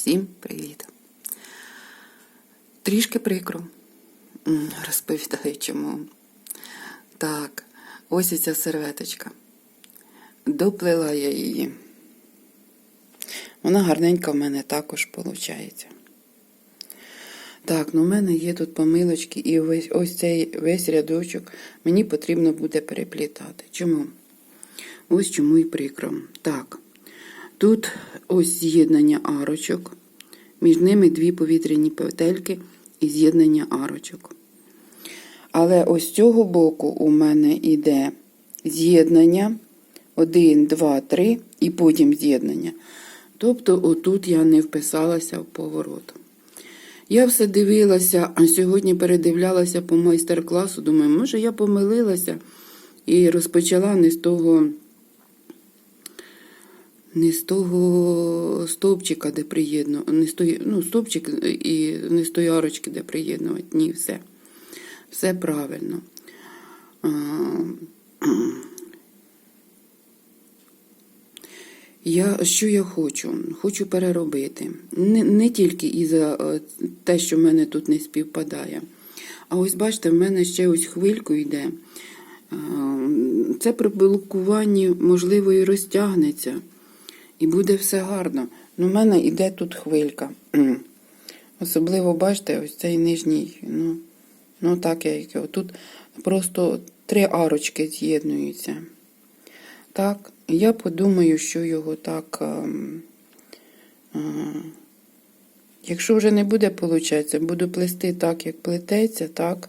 Всім привіт! Трішки прикро. Розповідаю чому. Так, ось і ця серветочка. Доплила я її. Вона гарненька в мене також виходить. Так, ну в мене є тут помилочки, і ось, ось цей весь рядочок мені потрібно буде переплітати. Чому? Ось чому і прикро. Так, тут ось з'єднання арочок, між ними дві повітряні петельки і з'єднання арочок. Але ось цього боку у мене йде з'єднання 1, 2, 3 і потім з'єднання. Тобто, отут я не вписалася в поворот. Я все дивилася, а сьогодні передивлялася по майстер-класу. Думаю, може, я помилилася і розпочала не з того, не з того стовпчика, де приєднувати, не з тої, ну, стовпчик і не з тої арочки, де приєднувати. Ні, все. Все правильно. Я, що я хочу? Хочу переробити. Не, не тільки і за е, те, що в мене тут не співпадає. А ось бачите, в мене ще ось хвильку йде. Це при блокуванні, можливо, і розтягнеться. І буде все гарно. Ну, в мене йде тут хвилька. Особливо, бачите, ось цей нижній. Ну, ну так його. Тут просто три арочки з'єднуються. Так, я подумаю, що його так. ем, е, якщо вже не буде получатися, буду плести так, як плететься, так.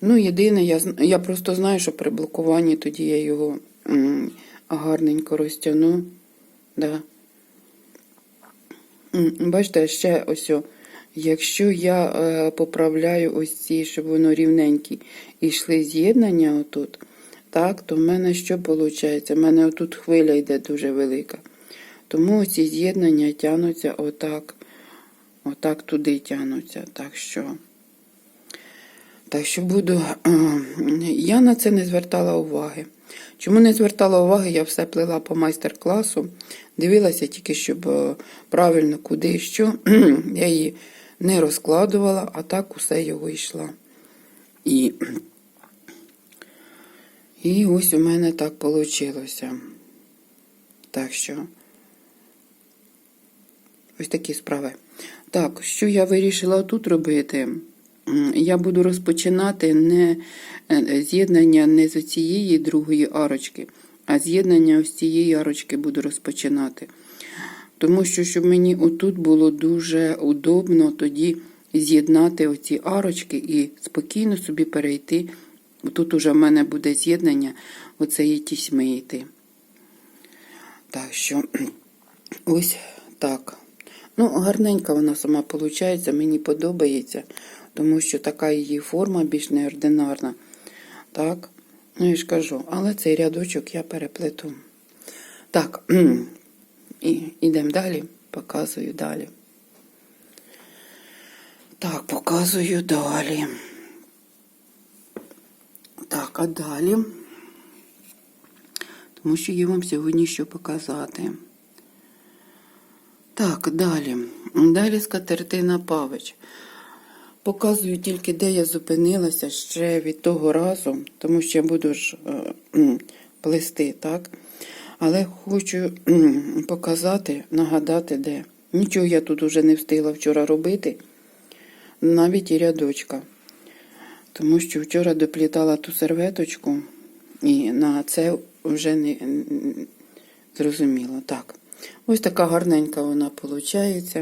Ну, єдине, я, я просто знаю, що при блокуванні тоді я його гарненько розтягну. Да. Бачите, ще ось. Якщо я е, поправляю ось ці, щоб воно рівненькі, і йшли з'єднання отут, так, то в мене що виходить? У мене отут хвиля йде дуже велика. Тому ці з'єднання тягнуться отак, отак туди тягнуться. Так що, так що буду. Я на це не звертала уваги. Чому не звертала уваги, я все плела по майстер-класу, дивилася тільки, щоб е, правильно куди і що. Я її не розкладувала, а так усе його йшла. І, і ось у мене так вийшло. Так що, ось такі справи. Так, що я вирішила тут робити? Я буду розпочинати не е, з'єднання не з цієї другої арочки, а з'єднання ось цієї арочки буду розпочинати. Тому що, щоб мені отут було дуже удобно тоді з'єднати оці арочки і спокійно собі перейти. Тут уже в мене буде з'єднання оцеї тісьми йти. Так що, ось так. Ну, гарненька вона сама виходить, мені подобається, тому що така її форма більш неординарна. Так, ну я ж кажу, але цей рядочок я переплету. Так, і йдемо далі, показую далі. Так, показую далі. Так, а далі. Тому що є вам сьогодні що показати. Так, далі. Далі скатертина Павич. Показую тільки, де я зупинилася ще від того разу, тому що я буду ж е, плести, так? Але хочу показати, нагадати, де. Нічого я тут уже не встигла вчора робити, навіть і рядочка. Тому що вчора доплітала ту серветочку, і на це вже не зрозуміло. Так. Ось така гарненька вона виходить.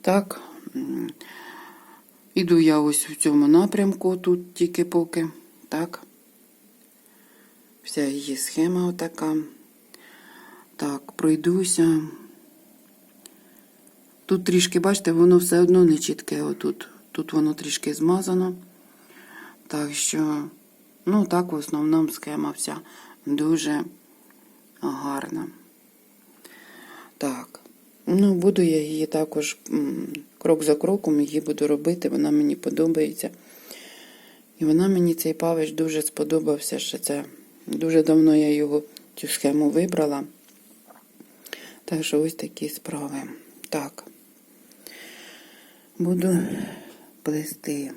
Так. Іду я ось в цьому напрямку, тут тільки поки. Так. Вся її схема отака. Так, пройдуся. Тут трішки, бачите, воно все одно не чітке. Отут. Тут воно трішки змазано. Так що, ну так, в основному схема вся дуже гарна. Так. Ну, буду я її також крок за кроком її буду робити, вона мені подобається. І вона мені цей павич дуже сподобався, що це дуже давно я його цю схему вибрала. Так що ось такі справи. Так. Буду плести.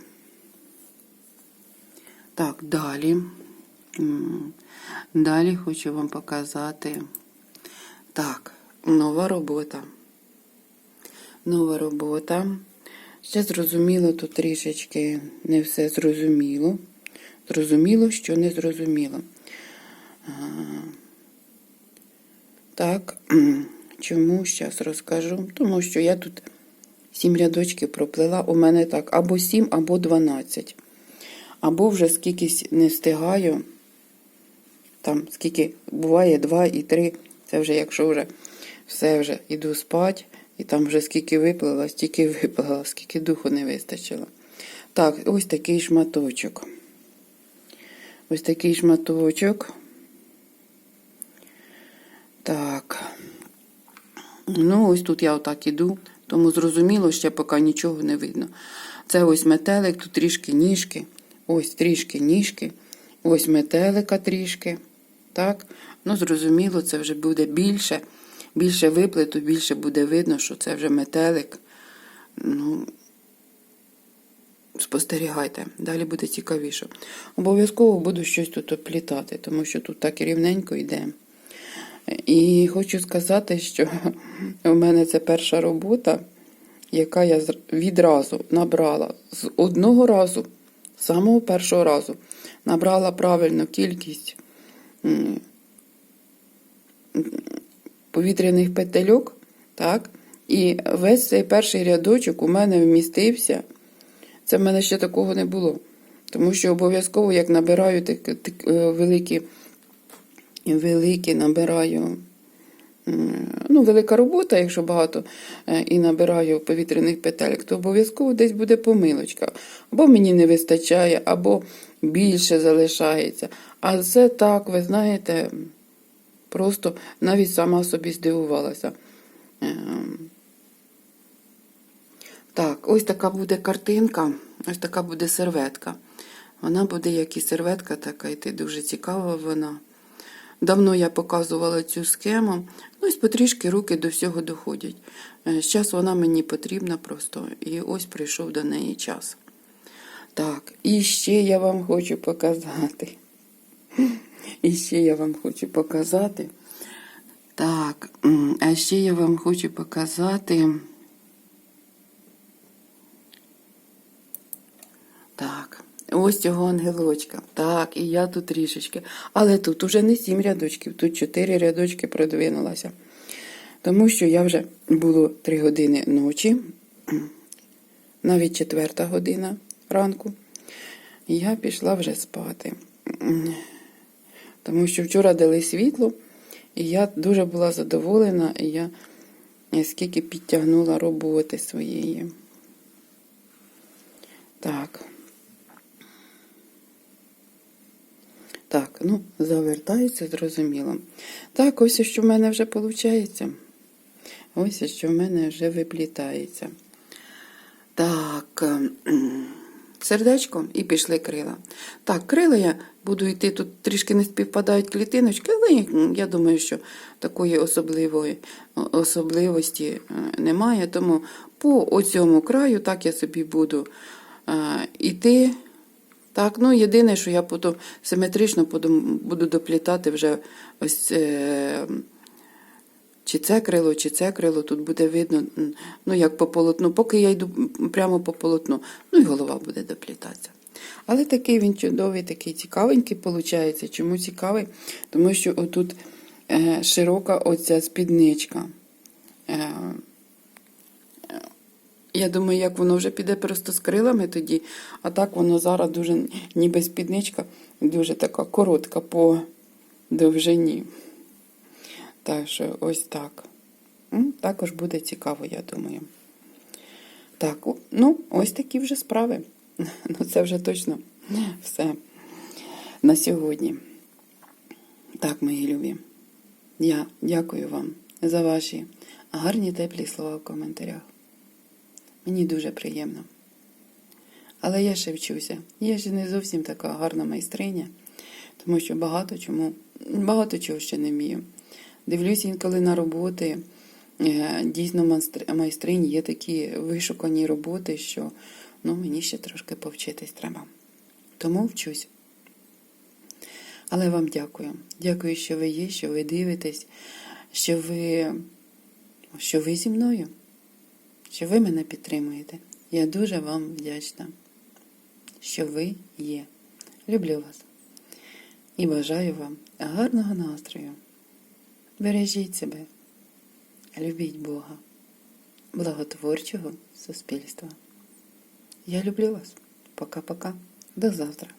Так, далі. Далі хочу вам показати. Так, нова робота. Нова робота. Ще зрозуміло, тут трішечки не все зрозуміло. Зрозуміло, що не зрозуміло. Так, чому зараз розкажу? Тому що я тут сім рядочків проплела. У мене так або сім, або дванадцять. Або вже скількись не встигаю. Там скільки буває два і три. Це вже якщо вже все вже іду спать, і там вже скільки виплила, стільки виплила, скільки духу не вистачило. Так, ось такий шматочок. Ось такий шматочок. Так. Ну, ось тут я отак іду, тому зрозуміло, ще поки нічого не видно. Це ось метелик, тут трішки ніжки, ось трішки ніжки, ось метелика трішки. Так, ну зрозуміло, це вже буде більше, більше виплету, більше буде видно, що це вже метелик. Ну, спостерігайте, далі буде цікавіше. Обов'язково буду щось тут оплітати, тому що тут так рівненько йде. І хочу сказати, що у мене це перша робота, яка я відразу набрала з одного разу, з самого першого разу, набрала правильну кількість повітряних петельок, так? І весь цей перший рядочок у мене вмістився. Це в мене ще такого не було. Тому що обов'язково, як набираю так, так, е, великі, великі набираю. Ну, велика робота, якщо багато е, і набираю повітряних петелек, то обов'язково десь буде помилочка. Або мені не вистачає, або більше залишається. А це так, ви знаєте, просто навіть сама собі здивувалася. Ем, Так, ось така буде картинка, ось така буде серветка. Вона буде як і серветка така, і ти дуже цікава вона. Давно я показувала цю схему. Ну, ось потрішки руки до всього доходять. Зараз вона мені потрібна просто, і ось прийшов до неї час. Так, і ще я вам хочу показати. І ще я вам хочу показати. Так, а ще я вам хочу показати. Так, ось цього ангелочка. Так, і я тут трішечки. Але тут уже не сім рядочків, тут чотири рядочки продвинулася. Тому що я вже було три години ночі, навіть четверта година ранку. І я пішла вже спати. Тому що вчора дали світло, і я дуже була задоволена, і я скільки підтягнула роботи своєї. Так. Так, ну, завертається, зрозуміло. Так, ось що в мене вже виходить. Ось що в мене вже виплітається. Так, сердечко і пішли крила. Так, крила я буду йти, тут трішки не співпадають клітиночки, але я думаю, що такої особливої особливості е, немає. Тому по оцьому краю так я собі буду е, йти. Так, ну єдине, що я потім симетрично буду доплітати вже ось е, чи це крило, чи це крило, тут буде видно, ну як по полотну, поки я йду прямо по полотну, ну і голова буде доплітатися. Але такий він чудовий, такий цікавенький виходить. Чому цікавий? Тому що отут е, широка оця спідничка. Е, я думаю, як воно вже піде просто з крилами тоді, а так воно зараз дуже ніби спідничка, дуже така коротка по довжині. Так що ось так. Також буде цікаво, я думаю. Так, ну, ось такі вже справи. Ну, це вже точно все на сьогодні. Так, мої любі. Я дякую вам за ваші гарні теплі слова в коментарях. Мені дуже приємно. Але я ще вчуся. Я ще не зовсім така гарна майстриня, тому що багато чому, багато чого ще не вмію. Дивлюсь інколи на роботи е, дійсно майстр- майстринь є такі вишукані роботи, що ну, мені ще трошки повчитись треба. Тому вчусь. Але вам дякую. Дякую, що ви є, що ви дивитесь, що ви, що ви зі мною, що ви мене підтримуєте. Я дуже вам вдячна, що ви є. Люблю вас і бажаю вам гарного настрою. Бережіть себе, любіть Бога, благотворчого суспільства. Я люблю вас. Пока-пока. До завтра.